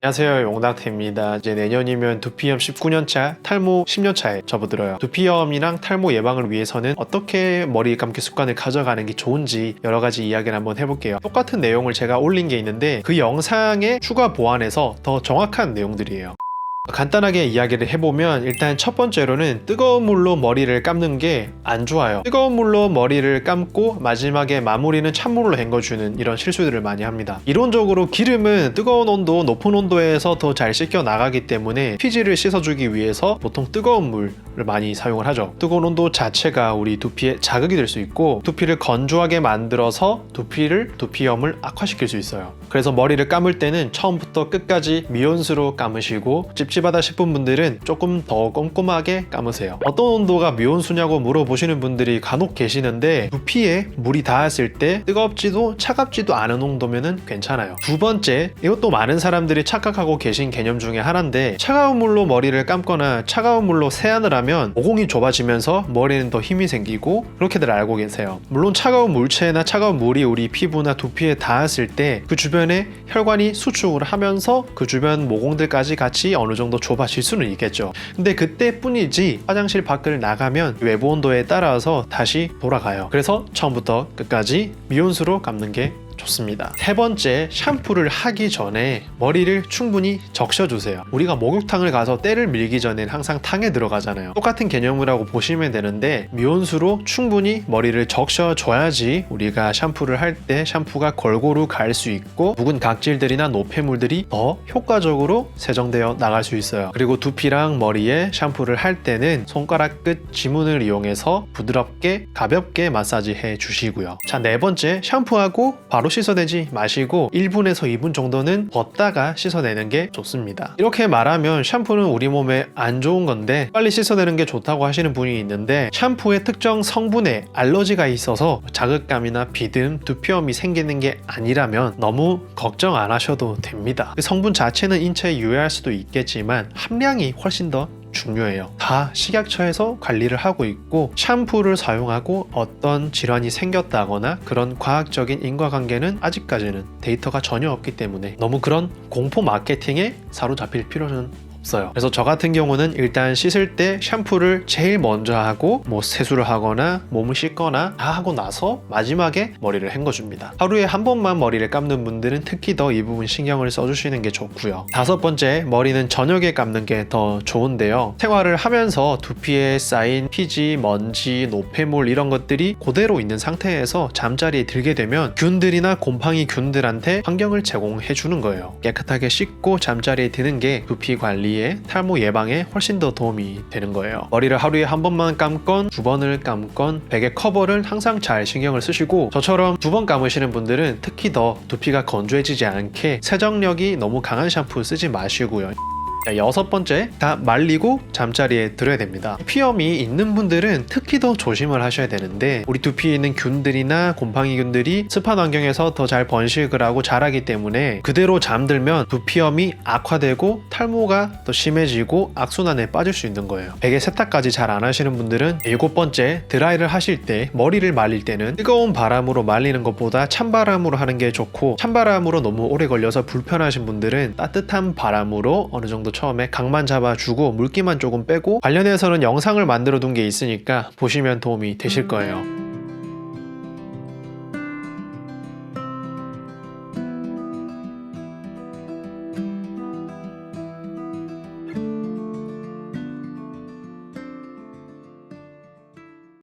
안녕하세요 용닥태입니다. 이제 내년이면 두피염 19년차 탈모 10년차에 접어들어요. 두피염이랑 탈모 예방을 위해서는 어떻게 머리 감기 습관을 가져가는 게 좋은지 여러 가지 이야기를 한번 해볼게요. 똑같은 내용을 제가 올린 게 있는데 그 영상에 추가 보완해서 더 정확한 내용들이에요 간단하게 이야기를 해보면 일단 첫 번째로는 뜨거운 물로 머리를 감는 게 안 좋아요. 뜨거운 물로 머리를 감고 마지막에 마무리는 찬물로 헹궈주는 이런 실수들을 많이 합니다. 이론적으로 기름은 뜨거운 온도, 높은 온도에서 더 잘 씻겨 나가기 때문에 피지를 씻어주기 위해서 보통 뜨거운 물을 많이 사용을 하죠. 뜨거운 온도 자체가 우리 두피에 자극이 될 수 있고 두피를 건조하게 만들어서 두피를 두피염을 악화시킬 수 있어요. 그래서 머리를 감을 때는 처음부터 끝까지 미온수로 감으시고 찝찝 하다 싶은 분들은 조금 더 꼼꼼하게 감으세요. 어떤 온도가 미온수냐고 물어보시는 분들이 간혹 계시는데 두피에 물이 닿았을 때 뜨겁지도 차갑지도 않은 온도면은 괜찮아요. 두 번째, 이것도 많은 사람들이 착각하고 계신 개념 중에 하나인데 차가운 물로 머리를 감거나 차가운 물로 세안을 하면 모공이 좁아지면서 머리는 더 힘이 생기고 그렇게들 알고 계세요. 물론 차가운 물체나 차가운 물이 우리 피부나 두피에 닿았을 때 그 주변에 혈관이 수축을 하면서 그 주변 모공들까지 같이 어느 정도 좁아질 수는 있겠죠. 근데 그때뿐이지 화장실 밖을 나가면 외부 온도에 따라서 다시 돌아가요. 그래서 처음부터 끝까지 미온수로 감는 게 좋습니다. 세 번째, 샴푸를 하기 전에 머리를 충분히 적셔주세요. 우리가 목욕탕을 가서 때를 밀기 전엔 항상 탕에 들어가잖아요. 똑같은 개념이라고 보시면 되는데 미온수로 충분히 머리를 적셔줘야지 우리가 샴푸를 할 때 샴푸가 골고루 갈 수 있고 묵은 각질들이나 노폐물들이 더 효과적으로 세정되어 나갈 수 있어요. 그리고 두피랑 머리에 샴푸를 할 때는 손가락 끝 지문을 이용해서 부드럽게 가볍게 마사지해 주시고요. 자, 네 번째, 샴푸하고 바로 씻어내지 마시고 1분에서 2분 정도는 걷다가 씻어내는 게 좋습니다. 이렇게 말하면 샴푸는 우리 몸에 안 좋은 건데 빨리 씻어내는 게 좋다고 하시는 분이 있는데 샴푸의 특정 성분에 알러지가 있어서 자극감이나 비듬, 두피염이 생기는 게 아니라면 너무 걱정 안 하셔도 됩니다. 그 성분 자체는 인체에 유해할 수도 있겠지만 함량이 훨씬 더 중요해요. 다 식약처에서 관리를 하고 있고 샴푸를 사용하고 어떤 질환이 생겼다거나 그런 과학적인 인과관계는 아직까지는 데이터가 전혀 없기 때문에 너무 그런 공포 마케팅에 사로잡힐 필요는 없어요. 그래서 저 같은 경우는 일단 씻을 때 샴푸를 제일 먼저 하고 뭐 세수를 하거나 몸을 씻거나 다 하고 나서 마지막에 머리를 헹궈줍니다. 하루에 한 번만 머리를 감는 분들은 특히 더 이 부분 신경을 써주시는 게 좋고요. 다섯 번째, 머리는 저녁에 감는 게 더 좋은데요. 생활을 하면서 두피에 쌓인 피지, 먼지, 노폐물 이런 것들이 그대로 있는 상태에서 잠자리에 들게 되면 균들이나 곰팡이 균들한테 환경을 제공해 주는 거예요. 깨끗하게 씻고 잠자리에 드는 게 두피 관리에 탈모 예방에 훨씬 더 도움이 되는 거예요. 머리를 하루에 한 번만 감건 두 번을 감건 베개 커버를 항상 잘 신경을 쓰시고 저처럼 두 번 감으시는 분들은 특히 더 두피가 건조해지지 않게 세정력이 너무 강한 샴푸 쓰지 마시고요. 자, 여섯 번째, 다 말리고 잠자리에 들어야 됩니다. 피염이 있는 분들은 특히 더 조심을 하셔야 되는데 우리 두피에 있는 균들이나 곰팡이균들이 습한 환경에서 더 잘 번식을 하고 자라기 때문에 그대로 잠들면 두피염이 악화되고 탈모가 더 심해지고 악순환에 빠질 수 있는 거예요. 베개 세탁까지 잘 안 하시는 분들은 일곱 번째, 드라이를 하실 때 머리를 말릴 때는 뜨거운 바람으로 말리는 것보다 찬바람으로 하는 게 좋고 찬바람으로 너무 오래 걸려서 불편하신 분들은 따뜻한 바람으로 어느 정도 처음에 각만 잡아주고 물기만 조금 빼고 관련해서는 영상을 만들어 둔 게 있으니까 보시면 도움이 되실 거예요.